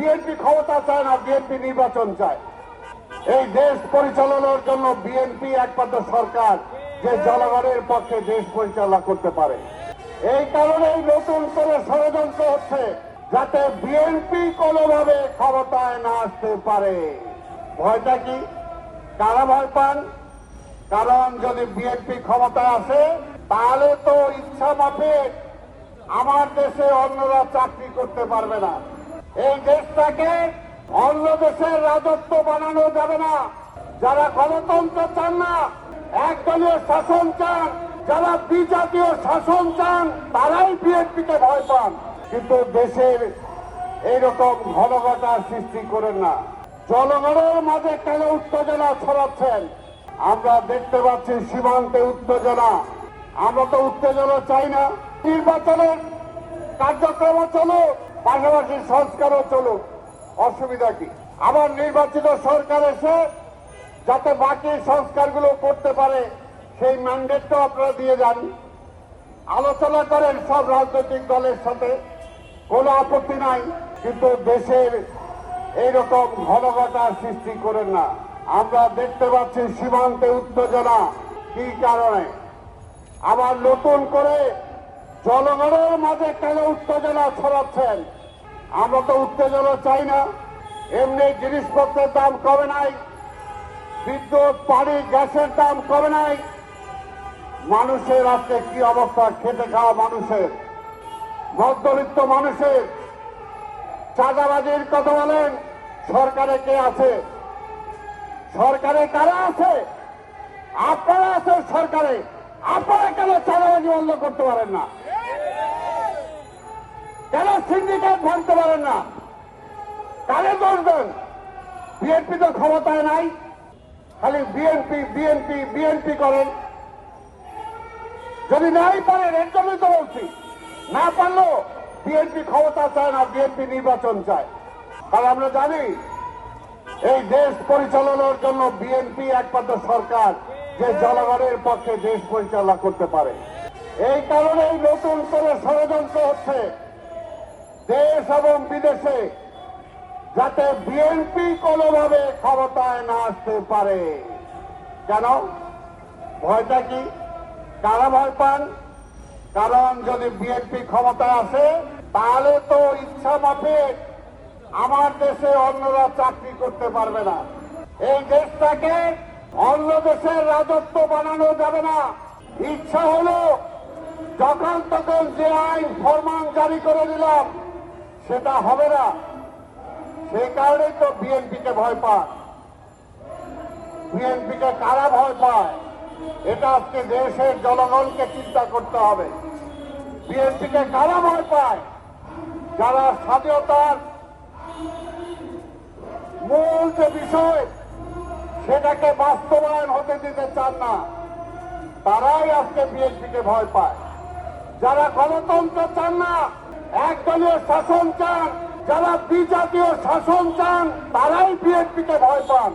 BNP ক্ষমতা চায় না, বিএনপি নির্বাচন চায়। এই দেশ পরিচালনার জন্য বিএনপি একমাত্র সরকার যে জনগণের পক্ষে দেশ পরিচালনা করতে পারে। এই কারণেই নতুন করে ষড়যন্ত্র হচ্ছে, যাতে বিএনপি কোনোভাবে ক্ষমতায় না আসতে পারে। ভয়টা কি? কারা ভয় পান? কারণ যদি বিএনপি ক্ষমতায় আসে, তাহলে তো ইচ্ছা মাফিক। আমার দেশে অন্যরা চাকরি করতে পারবে না। এই দেশটাকে অন্য দেশের রাজত্ব বানানো যাবে না। যারা গণতন্ত্র চান না, একদলীয় শাসন চান, যারা বিজাতীয় শাসন চান, তারাই বিএনপিকে ভয় পান। কিন্তু দেশের এইরকম ঘনঘটা সৃষ্টি করেন না। জনগণের মাঝে কেন উত্তেজনা ছড়াচ্ছেন? আমরা দেখতে পাচ্ছি সীমান্তে উত্তেজনা। আমরা তো উত্তেজনা চাই না। নির্বাচনের কার্যক্রম চলুক পাশাপাশি সংস্কারও চলুক। অসুবিধা কি? আবার নির্বাচিত সরকার এসে যাতে বাকি সংস্কারগুলো করতে পারে, সেই ম্যান্ডেটটা আপনারা দিয়ে যান। আলোচনা করেন সব রাজনৈতিক দলের সাথে। কোনো আপত্তি নাই, কিন্তু দেশের এইরকম ঘনঘটা সৃষ্টি করেন না। আমরা দেখতে পাচ্ছি সীমান্তে উত্তেজনা। কি কারণে? আবার নতুন করে জনগণের মাঝে কেন উত্তেজনা ছড়াচ্ছেন? আমরা তো উত্তেজনা চাই না। এমনি জিনিসপত্রের দাম কমে নাই। বিদ্যুৎ, পানি, গ্যাসের দাম কমে নাই। মানুষের আজকে কি অবস্থা? খেতে খাওয়া মানুষের, মধ্যবিত্ত মানুষের। চাঁদাবাজির কথা বলেন, সরকারে কে আছে? সরকারে কারা আছে? আপনারা আছেন সরকারে। আপনারা কেন চাঁদাবাজি বন্ধ করতে পারেন না? কেন সিন্ডিকেট ভাঙতে পারেন না? দোষ দেন? বিএনপি তো ক্ষমতায় নাই। খালি বিএনপি বিএনপি বিএনপি করেন। যদি নাই পারেন, এর জন্যই তো বলছি। না পারলেও বিএনপি ক্ষমতা চায় না, বিএনপি নির্বাচন চায়। কারণ আমরা জানি, এই দেশ পরিচালনার জন্য বিএনপি একমাত্র সরকার যে জনগণের পক্ষে দেশ পরিচালনা করতে পারে। এই কারণেই নতুন করে ষড়যন্ত্র হচ্ছে। দেশ এবং বিদেশে যাতে বিএনপি কোনোভাবে ক্ষমতায় না আসতে পারে। কেন? ভয়টা কি? কারা ভয় পান? কারণ যদি বিএনপি ক্ষমতায় আসে, তাহলে তো ইচ্ছা মাফিক আমার দেশে অন্যরা চাকরি করতে পারবে না। এই দেশটাকে অন্য দেশের রাজত্ব বানানো যাবে না। ইচ্ছা হলো যখন তখন যে আইন ফরমান জারি করে দিলাম সেটা হবে না। সেই কারণেই তো বিএনপিকে ভয় পায়। বিএনপিকে কারা ভয় পায়? এটা আজকে দেশের জনগণকে চিন্তা করতে হবে। বিএনপিকে কারা ভয় পায়? যারা স্বাধীনতার মূল যে বিষয়, সেটাকে বাস্তবায়ন হতে দিতে চান না, তারাই আজকে বিএনপিকে ভয় পায়। যারা গণতন্ত্র চান না একদলীয় শাসন চান যারা বিজাতীয় শাসন চান তারাই বিএনপিকে ভয় পান।